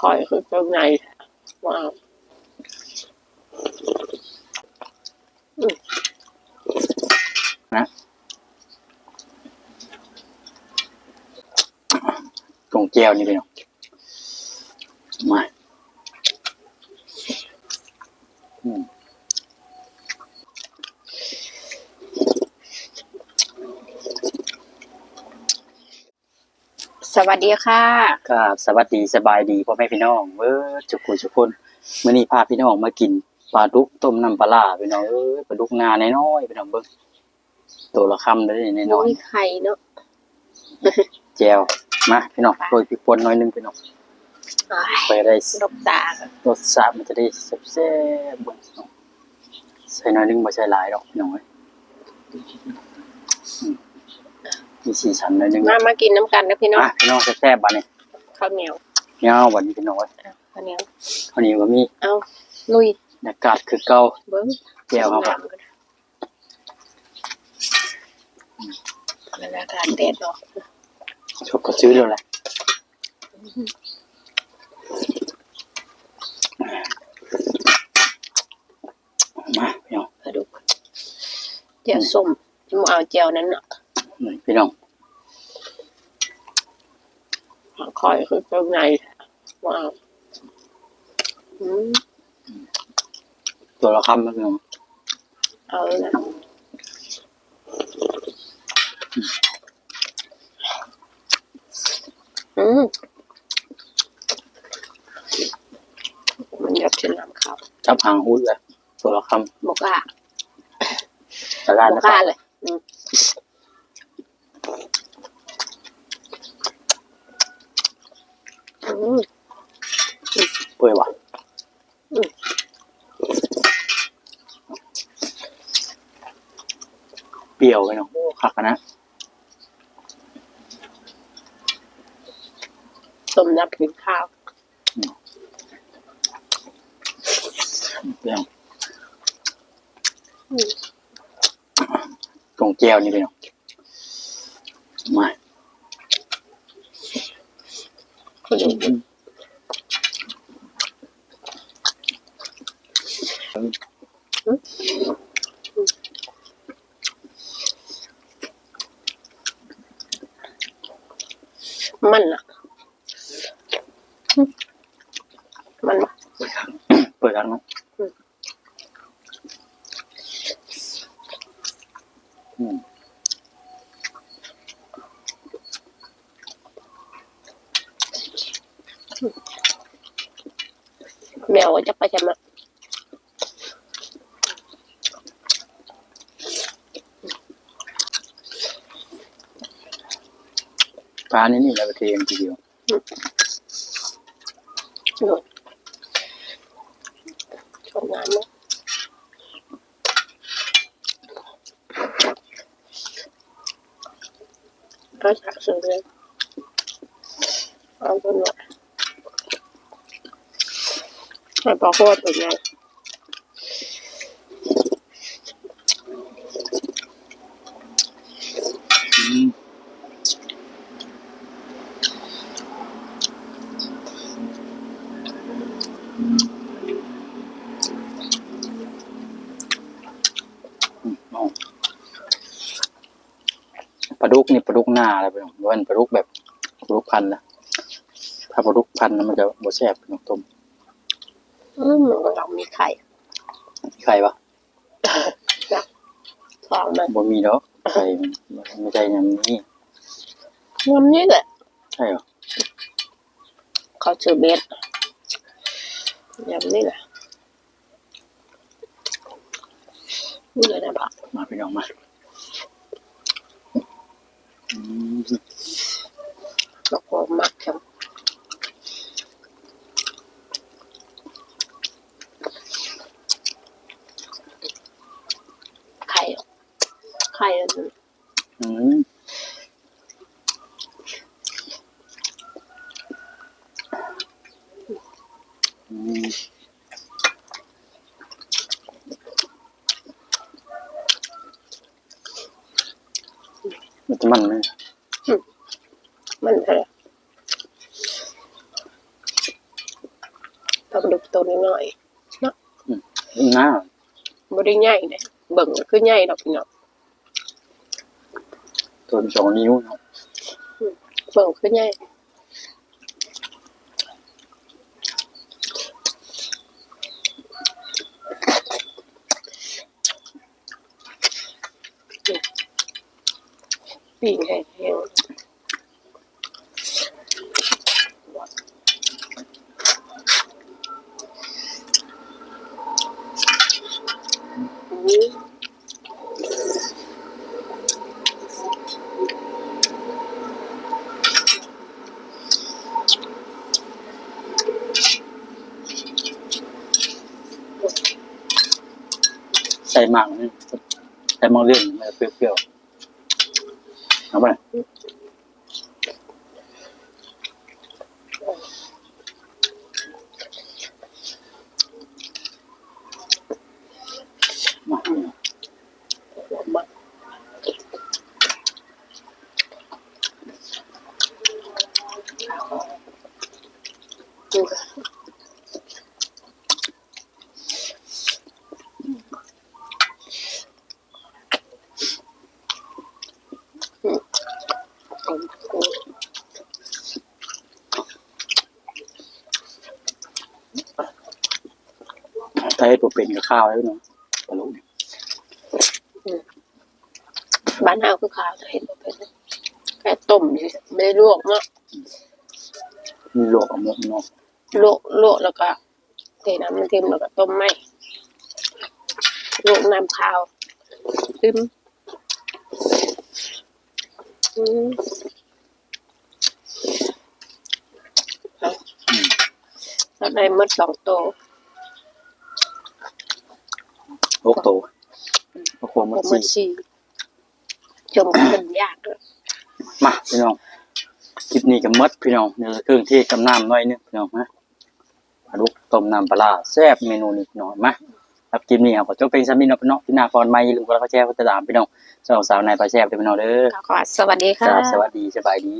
คอยคือเครื่องในว้าวตรงแก้วนี่พี่น้องมาอืม วัสดีค่ะครับสวัสดีสบายดีพ่อแม่พี่น้องเออจุกคุจุกคนมื้อนี้พาพี่น้องมากินปลาดุกต้มน้ำปลาร้าพี่น้องเอ้ยปลาดุกนาน้อยๆพี่น้องเบิ่งตัวละคำเลยน้อยมีไข่เนาะๆแจวมาพี่น้องโรยพริกป่นหน้อยหนึงพี่น้องอ้ายไปได้ลบตารสชาติมันจะได้แซ่บๆเบิ่งพี่น้องใส่หน้อยหนึงบ่ใส่หลายดอกพี่น้องเอ้ยอื มมีสีสันหน่อยหนึงมามากินน้ำกันนะพี่น้องอะพี่น้องแซ่บๆบัดนี้ข้าวเหนียวยาวบัดนี้พี่น้องเอ้ยอะข้าวเหนียวคราวนี้ก็มีเอาลุยอากาศคือเก่าเบิ้งแก้วครับน้ำกันบรรยากาศแดดออกชอบก็ซื้อเลยแหละมาพี่น้อง กระดูกเจียวส้มหมูเอาเจียวนั้นเนาะนี่ พี่น้องคอยคือเครื่องในว้าวอืมตัวละคำนะพี่น้องเอาเลยนะอืมมันอยากกินน้ำข้าวจับหางหุ้นเลยตัวละคบกล้าำแต่ได้บนะกคล้ารับเลยอืม อืม เปื่อยว่ะอืมเปรี้ยวไปน้องโอ้คักอะนะต้มน้ำพริกข้าวพี่น้องอืมตรงแก้วนี่พี่น้องมา คุณดู มันอะอืมมันปะเปิดแล้วเนาะอืม แมวจะไปจะมาปลานี่นี่แล้วไปเทมทีเดียวหนุนชมงานมั้งก็จะซื้อเลยเอาตัวหน่อย ให้ปลาโคตรเป็นไงอืมอืมเอาปลาดุกนี่ปลาดุกหน้าอะไรไปหน้องว่ามันปลาดุกแบบปลาดุกพันนะถ้าปลาดุกพันนะมันจะบ่แซ่บพี่น้องต้ม อืมมันก็ต้องมีไข่ไข่ปะฟองมันบ่มีดอกไข่มันไม่ใช่อย่างนี้งามนี่แหละใช่เหรอเขาซื้อเบ็ดยำนี่แหละนี่เลยนะปะมาพี่น้องมาอืมดอกโหมักจังไข่อะไข่อันนั้น อืมอืม มันจะมันไหมมันอะไรปลาดุกตัวน้อยน่าๆบ่ได้ใหญ่เด้เบิ่งก็คือใหญ่ดอกพี่น้องตัวสองนิ้วเนาะเบิ่งคือใหญ่ ปีกแห้งใส่หมากนี่ใส่หมากเล่นมันจะเปรี้ยวๆ เอาไปมา หอมมากอืมอืมอืมอืม ถ้าให้ตัวเป็นกับข้าวแล้วเนาะตลกเนี่ยบ้านเฮาคือขาวเห็นบ่เป็นแค่ต้มอยู่ไม่ได้ลวกเนาะมีโลกเอาหมดเนาะลวกลวกแล้วก็เทน้ำมันเค็มแล้วก็ต้มไหมลวกน้ำข้าวซึมอืมเอาแล้วได้มดสองตัว โลกโตโอ้โหผมันมหมสีดสี่ชมกันเป็นยากเลยมาพี่น้องคลิปนี้ก็หมดพี่น้องเดี๋ยวเครื่องเทศกับน้ำหน่อยนึงพี่น้องมาปลาดุกต้มน้ำปลาร้าแซ่บเมนูนี้พี่น้องมาครับคลิปนี้ครับขอจบเป็นซัมมินเนาะพี่น้องพี่นาคอนไม่อย่าลืมกดไลค์กดแชร์กดติดตามพี่น้องสาวสาวในปลาแซ่บเด้อพี่น้องเด้อขอสวัสดีคค่ะรับสวัสดีสบายดี